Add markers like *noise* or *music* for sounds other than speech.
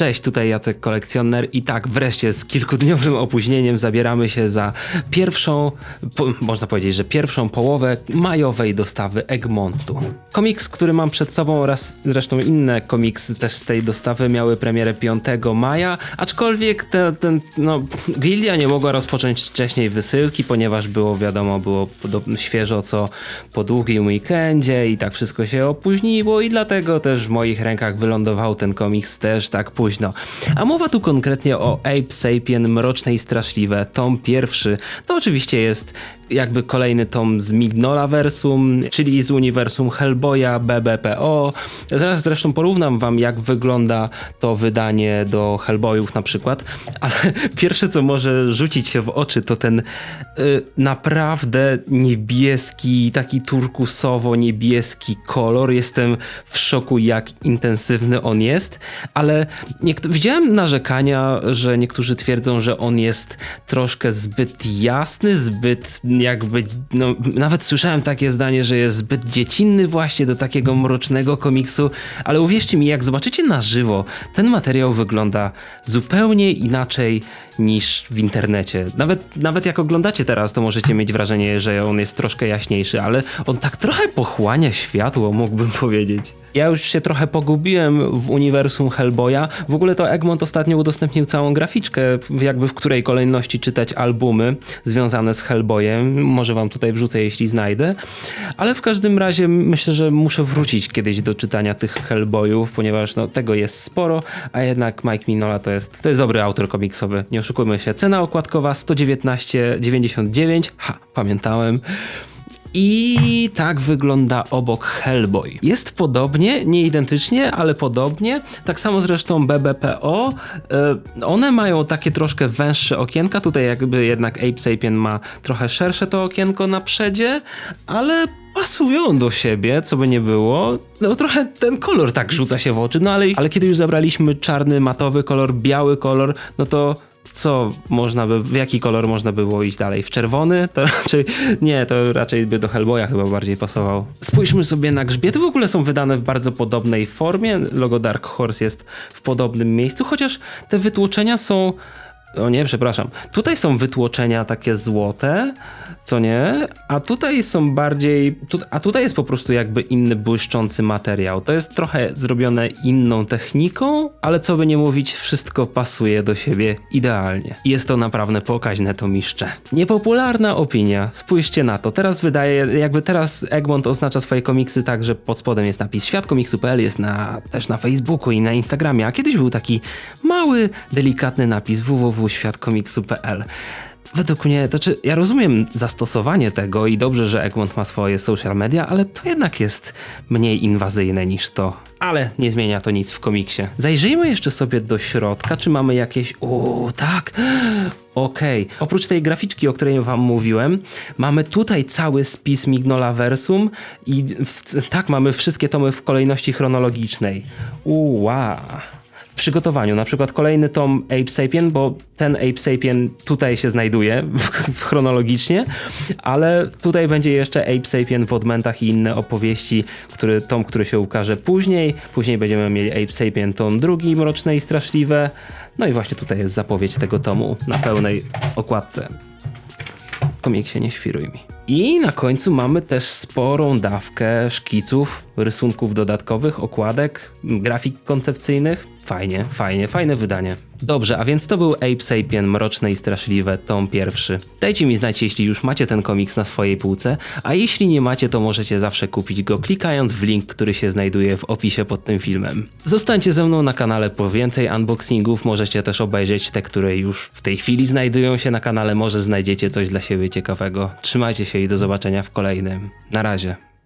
Cześć, tutaj Jacek Kolekcjoner i tak wreszcie z kilkudniowym opóźnieniem zabieramy się za pierwszą, po, można powiedzieć, że pierwszą połowę majowej dostawy Egmontu. Komiks, który mam przed sobą oraz zresztą inne komiksy też z tej dostawy miały premierę 5 maja, aczkolwiek ten, ten no, Gildia nie mogła rozpocząć wcześniej wysyłki, ponieważ było wiadomo, było świeżo co po długim weekendzie i tak wszystko się opóźniło i dlatego też w moich rękach wylądował ten komiks też tak późno. A mowa tu konkretnie o Ape Sapien Mroczne i Straszliwe, tom pierwszy. To oczywiście jest jakby kolejny tom z Mignola Versum, czyli z uniwersum Hellboya, BBPO. Zaraz zresztą porównam wam jak wygląda to wydanie do Hellboyów na przykład, ale *laughs* pierwsze co może rzucić się w oczy to ten y, naprawdę niebieski, taki turkusowo-niebieski kolor. Jestem w szoku jak intensywny on jest, ale widziałem narzekania, że niektórzy twierdzą, że on jest troszkę zbyt jasny, zbyt jakby, no nawet słyszałem takie zdanie, że jest zbyt dziecinny właśnie do takiego mrocznego komiksu, ale uwierzcie mi, jak zobaczycie na żywo, ten materiał wygląda zupełnie inaczej niż w internecie. Nawet, nawet jak oglądacie teraz, to możecie mieć wrażenie, że on jest troszkę jaśniejszy, ale on tak trochę pochłania światło, mógłbym powiedzieć. Ja już się trochę pogubiłem w uniwersum Hellboya. W ogóle to Egmont ostatnio udostępnił całą graficzkę, jakby w której kolejności czytać albumy związane z Hellboyem. Może wam tutaj wrzucę, jeśli znajdę. Ale w każdym razie myślę, że muszę wrócić kiedyś do czytania tych Hellboyów, ponieważ no, tego jest sporo, a jednak Mike Minola to jest, to jest dobry autor komiksowy. Nie oszukujmy się. Cena okładkowa 119,99. Ha, pamiętałem. I tak wygląda obok Hellboy. Jest podobnie, nie identycznie, ale podobnie. Tak samo zresztą BBPO. E, One mają takie troszkę węższe okienka. Tutaj jakby jednak Ape Sapien ma trochę szersze to okienko na przedzie, ale pasują do siebie, co by nie było. No trochę ten kolor tak rzuca się w oczy, no ale, ale kiedy już zabraliśmy czarny, matowy kolor, biały kolor, no to co można by, w jaki kolor można było iść dalej? W czerwony? To *laughs* raczej, nie, to raczej by do Hellboya chyba bardziej pasował. Spójrzmy sobie na grzbiety, w ogóle są wydane w bardzo podobnej formie, logo Dark Horse jest w podobnym miejscu, chociaż te wytłoczenia są o nie, przepraszam. Tutaj są wytłoczenia takie złote, co nie? A tutaj są bardziej. Tu, a tutaj jest po prostu jakby inny błyszczący materiał. To jest trochę zrobione inną techniką, ale co by nie mówić, wszystko pasuje do siebie idealnie. Jest to naprawdę pokaźne to miszcze. Niepopularna opinia. Spójrzcie na to. Teraz wydaje, jakby teraz Egmont oznacza swoje komiksy tak, że pod spodem jest napis światkomiksu.pl, jest na, też na Facebooku i na Instagramie, a kiedyś był taki mały, delikatny napis www.światkomiksu.pl. Według mnie, to czy ja rozumiem zastosowanie tego i dobrze, że Egmont ma swoje social media, ale to jednak jest mniej inwazyjne niż to. Ale nie zmienia to nic w komiksie. Zajrzyjmy jeszcze sobie do środka, czy mamy jakieś. O, tak! Okej. Oprócz tej graficzki, o której wam mówiłem, mamy tutaj cały spis Mignola Versum i w, tak, mamy wszystkie tomy w kolejności chronologicznej. Uła przygotowaniu. Na przykład kolejny tom Ape Sapien, bo ten Ape Sapien tutaj się znajduje chronologicznie, ale tutaj będzie jeszcze Ape Sapien w odmętach i inne opowieści, który, tom, który się ukaże później. Później będziemy mieli Ape Sapien tom drugi, Mroczne i Straszliwe. No i właśnie tutaj jest zapowiedź tego tomu na pełnej okładce. Komiksie, nie świruj mi. I na końcu mamy też sporą dawkę szkiców, rysunków dodatkowych, okładek, grafik koncepcyjnych. Fajnie, fajnie, fajne wydanie. Dobrze, a więc to był Ape Sapien, Mroczne i Straszliwe, tom pierwszy. Dajcie mi znać, jeśli już macie ten komiks na swojej półce, a jeśli nie macie, to możecie zawsze kupić go klikając w link, który się znajduje w opisie pod tym filmem. Zostańcie ze mną na kanale po więcej unboxingów, możecie też obejrzeć te, które już w tej chwili znajdują się na kanale, może znajdziecie coś dla siebie ciekawego. Trzymajcie się i do zobaczenia w kolejnym. Na razie.